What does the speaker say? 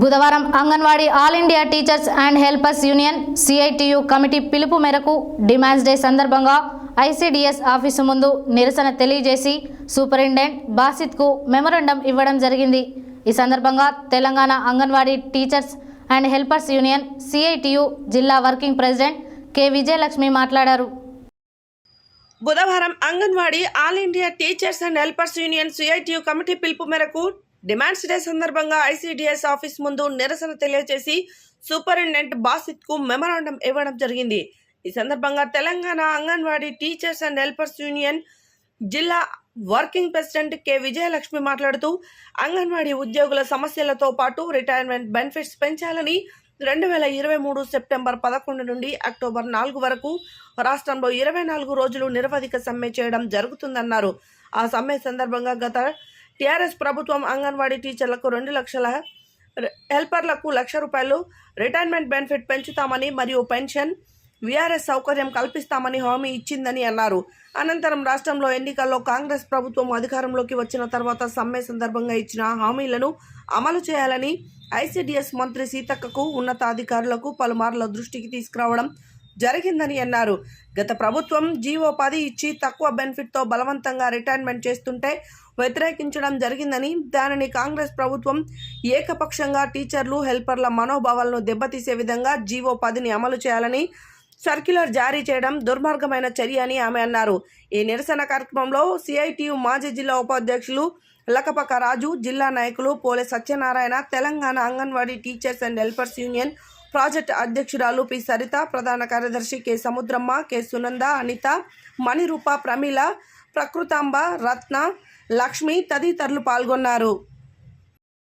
బుధవారం anganwadi all India teachers and helpers union CITU committee పిలుపు మేరకు డిమాండ్స్ డే సందర్భంగా ఐసిడిఎస్ ఆఫీసు ముందు నిరసన తెలియజేసి సూపరింటెండెంట్ బాసిత్కు మెమొరండం ఇవ్వడం జరిగింది. ఈ సందర్భంగా Telangana anganwadi teachers and helpers union CITU జిల్లా వర్కింగ్ ప్రెసిడెంట్ కె విజయలక్ష్మి మాట్లాడారు. బుధవారం anganwadi all India teachers and helpers union CITU committee పిలుపు మేరకు డిమాండ్స్ డే సందర్భంగా ఐసీడీఎస్ ఆఫీస్ ముందు నిరసన తెలియజేసి సూపరింటెండెంట్ బాసిత్కు మెమరాండం ఇవ్వడం జరిగింది. ఈ సందర్భంగా Telangana anganwadi teachers and helpers union జిల్లా వర్కింగ్ ప్రెసిడెంట్ కె విజయలక్ష్మి మాట్లాడుతూ అంగన్వాడీ ఉద్యోగుల సమస్యలతో పాటు రిటైర్మెంట్ బెనిఫిట్స్ పెంచాలని రెండు వేల ఇరవై మూడు సెప్టెంబర్ పదకొండు నుండి అక్టోబర్ నాలుగు వరకు రాష్ట్రంలో ఇరవై నాలుగు రోజులు నిరవధిక సమ్మె చేయడం జరుగుతుందన్నారు. ఆ సమ్మె సందర్భంగా గత టీఆర్ఎస్ ప్రభుత్వం అంగన్వాడీ టీచర్లకు రెండు లక్షల హెల్పర్లకు లక్ష రూపాయలు రిటైర్మెంట్ బెనిఫిట్ పెంచుతామని మరియు పెన్షన్ విఆర్ఎస్ సౌకర్యం కల్పిస్తామని హామీ ఇచ్చిందని అన్నారు. అనంతరం రాష్ట్రంలో ఎన్నికల్లో కాంగ్రెస్ ప్రభుత్వం అధికారంలోకి వచ్చిన తర్వాత సమ్మె సందర్భంగా ఇచ్చిన హామీలను అమలు చేయాలని ఐసీడీఎస్ మంత్రి సీతక్కకు ఉన్నతాధికారులకు పలుమార్ల దృష్టికి తీసుకురావడం జరిగిందని అన్నారు. గత ప్రభుత్వం జీవో పది ఇచ్చి తక్కువ బెనిఫిట్తో బలవంతంగా రిటైర్మెంట్ చేస్తుంటే వ్యతిరేకించడం జరిగిందని దానిని కాంగ్రెస్ ప్రభుత్వం ఏకపక్షంగా టీచర్లు హెల్పర్ల మనోభావాలను దెబ్బతీసే విధంగా జీవో పదిని అమలు చేయాలని సర్క్యులర్ జారీ చేయడం దుర్మార్గమైన చర్య అని ఆమె అన్నారు. ఈ నిరసన కార్యక్రమంలో సిఐటియు మాజీ జిల్లా ఉపాధ్యక్షులు లకపక రాజు జిల్లా నాయకులు Pole Satyanarayana Telangana anganwadi teachers and helpers union project అధ్యక్షురాలు పి. సరిత ప్రధాన కార్యదర్శి కె. సముద్రమ్మ కె. సునంద అనిత మణిరూప ప్రమీల ప్రకృతాంబ రత్న లక్ష్మి తదితరులు పాల్గొన్నారు.